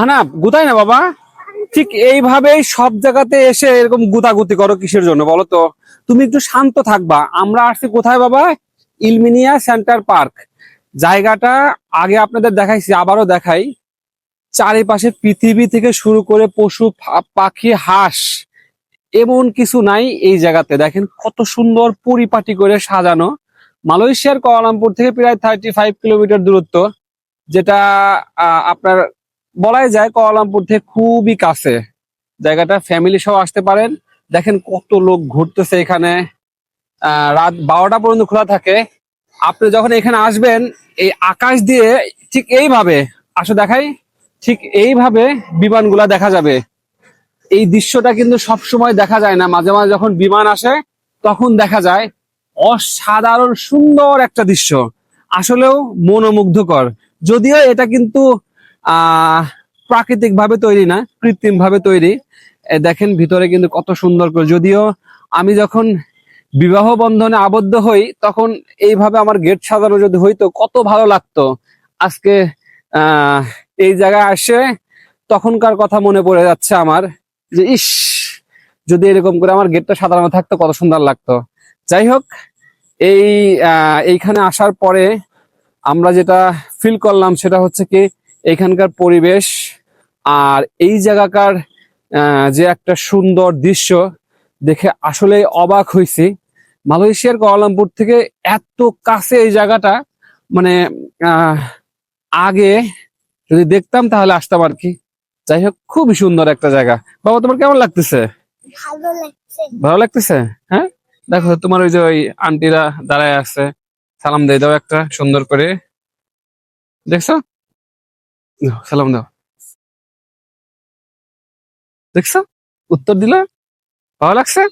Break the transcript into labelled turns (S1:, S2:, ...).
S1: আনা গুতাই না বাবা। ঠিক এইভাবেই সব জায়গাতে এসে এরকম গুতাগুতি করো কিসের জন্য বলো তো? তুমি একটু শান্ত থাকবা। আমরা আসছি কোথায় বাবা? ইলমিনিয়া সেন্টার পার্ক। জায়গাটা আগে আপনাদের দেখাইছি, আবারও দেখাই। চারিপাশে পৃথিবী থেকে শুরু করে পশু পাখি, হাঁস, এমন কিছু নাই এই জায়গাতে। দেখেন কত সুন্দর পরিপাটি করে সাজানো। মালয়েশিয়ার কোয়ালামপুর থেকে প্রায় থার্টি ফাইভ কিলোমিটার দূরত্ব, যেটা আপনার বলাই যায় কোয়ালামপুর থেকে খুবই কাছে। জায়গাটা ফ্যামিলি সহ আসতে পারেন। দেখেন কত লোক ঘুরতেছে এখানে। রাত বারোটা পর্যন্ত খোলা থাকে। আপনি যখন এখানে আসবেন, এই আকাশ দিয়ে ঠিক এইভাবে, আসো দেখাই, ঠিক এইভাবে বিমানগুলা দেখা যাবে। এই দৃশ্যটা কিন্তু সব সময় দেখা যায় না। মাঝে মাঝে যখন বিমান আসে, তখন দেখা যায় অসাধারণ সুন্দর একটা দৃশ্য। আসলেও মনোমুগ্ধকর। যদিও এটা কিন্তু প্রাকৃতিক ভাবে তৈরি না কৃত্রিম ভাবে তৈরি দেখেন ভিতরে কিন্তু কত সুন্দর করে। যদিও আমি যখন বিবাহ বন্ধনে আবদ্ধ হই, তখন এইভাবে আমার গেট সাজানো যদি হইতো, কত ভালো লাগতো। আজকে এই জায়গায় আসে, তখনকার কথা মনে পড়ে যাচ্ছে আমার যে, ইস, যদি এরকম করে আমার গেটটা সাজানো থাকতো, কত সুন্দর লাগতো। যাই হোক, এই এইখানে আসার পরে আমরা যেটা ফিল করলাম, সেটা হচ্ছে কি এখানকার পরিবেশ আর এই জায়গাকার যে একটা সুন্দর দৃশ্য দেখে আসলে অবাক হয়েছি মালয়েশিয়ার কোয়ালামপুর থেকে এত কাছে এই জায়গাটা মানে আহ, আগে যদি দেখতাম তাহলে আসতাম আর কি। যাই হোক খুবই সুন্দর একটা জায়গা। বাবা তোমার কেমন লাগতেছে?
S2: ভালো
S1: ভালো লাগতেছে? হ্যাঁ? দেখো তোমার ওই যে ওই আন্টিরা দাঁড়ায় আছে। সালাম দিয়ে দাও একটা সুন্দর করে। দেখছ? দাও, সালাম দাও দেখছ? উত্তর দিল? ভালো লাগছে?